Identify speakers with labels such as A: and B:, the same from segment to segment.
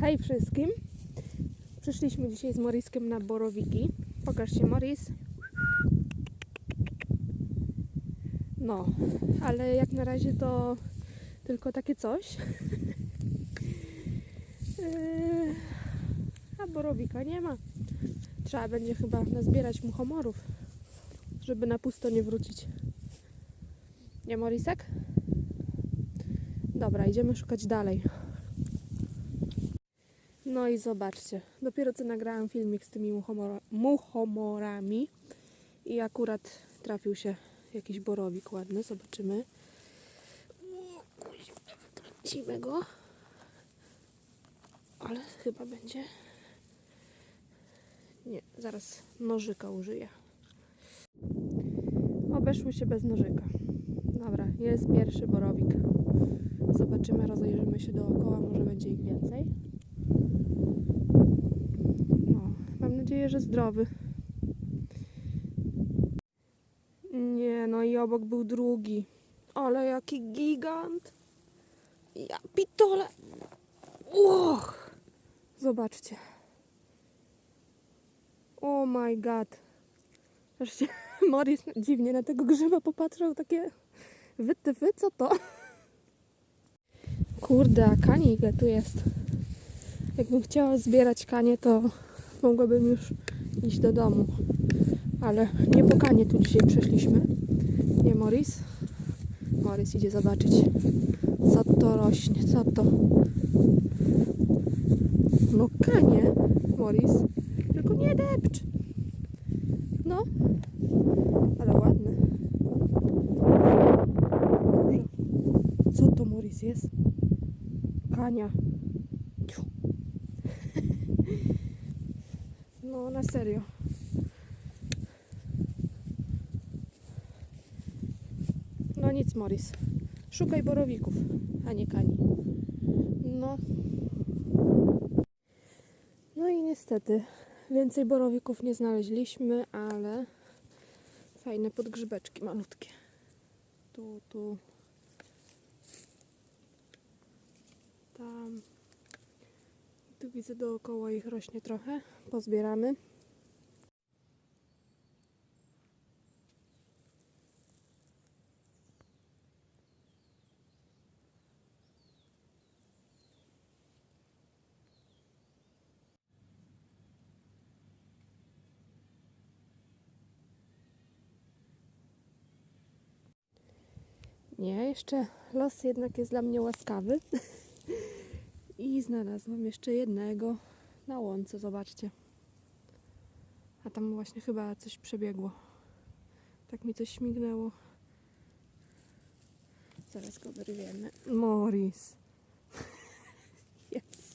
A: Hej wszystkim! Przyszliśmy dzisiaj z Moriskiem na borowiki. Pokaż się, Moris. No, ale jak na razie to tylko takie coś. Yy, A borowika nie ma. Trzeba będzie chyba nazbierać muchomorów, żeby na pusto nie wrócić. Nie, Morisek? Dobra, idziemy szukać dalej. No i zobaczcie, dopiero co nagrałam filmik z tymi muchomora, muchomorami i akurat trafił się jakiś borowik ładny, zobaczymy. Wtrącimy go, ale chyba będzie... Nie, zaraz nożyka użyję. Obeszły się bez nożyka. Dobra, jest pierwszy borowik. Zobaczymy, rozejrzymy się dookoła, może będzie ich więcej. No, mam nadzieję, że zdrowy. Nie, no i obok był drugi. Ale jaki gigant! Ja pitole! Och! Zobaczcie. Oh my god. Wreszcie Morris dziwnie na tego grzyba popatrzył, takie wytyfy, co to? Kurde, a kani ile tu jest? Jakbym chciała zbierać kanie, to mogłabym już iść do domu. Ale nie po kanie tu dzisiaj przyszliśmy. Nie, Morris? Morris idzie zobaczyć, co to rośnie, co to. No kanie, Morris. Tylko nie depcz. No, ale ładne. Co to, Morris, jest? Kania. No, na serio. No nic, Morris. Szukaj borowików, a nie kani. No. No i niestety więcej borowików nie znaleźliśmy, ale fajne podgrzybeczki malutkie. Tu, tu. Tam. Tu widzę dookoła ich rośnie trochę. Pozbieramy. Nie, jeszcze los jednak jest dla mnie łaskawy. I znalazłam jeszcze jednego na łące, zobaczcie. A tam właśnie chyba coś przebiegło. Tak mi coś śmignęło. Zaraz go wyrwiemy. Morris. Jest.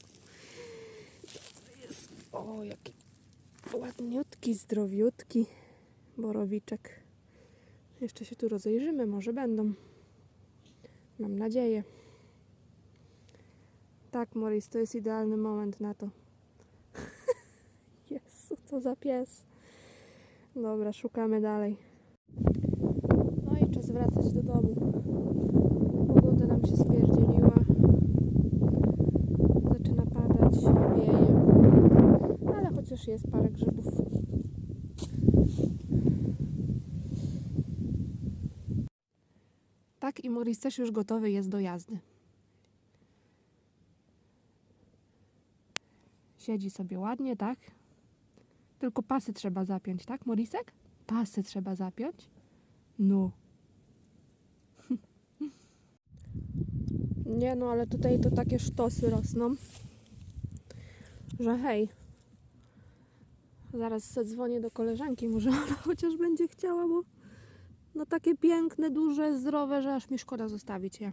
A: jest. O, jaki ładniutki, zdrowiutki borowiczek. Jeszcze się tu rozejrzymy, może będą. Mam nadzieję. Tak, Morris, to jest idealny moment na to. Jezu, co za pies. Dobra, szukamy dalej. No i czas wracać do domu. Pogoda nam się spierdzieliła. Zaczyna padać, wieje. Ale chociaż jest parę grzybów. Tak, i Morris też już gotowy jest do jazdy. Siedzi sobie ładnie, tak? Tylko pasy trzeba zapiąć, tak, Morisek? Pasy trzeba zapiąć? No. Nie no, ale tutaj to takie sztosy rosną, że hej. Zaraz zadzwonię do koleżanki, może ona chociaż będzie chciała, bo no takie piękne, duże, zdrowe, że aż mi szkoda zostawić je.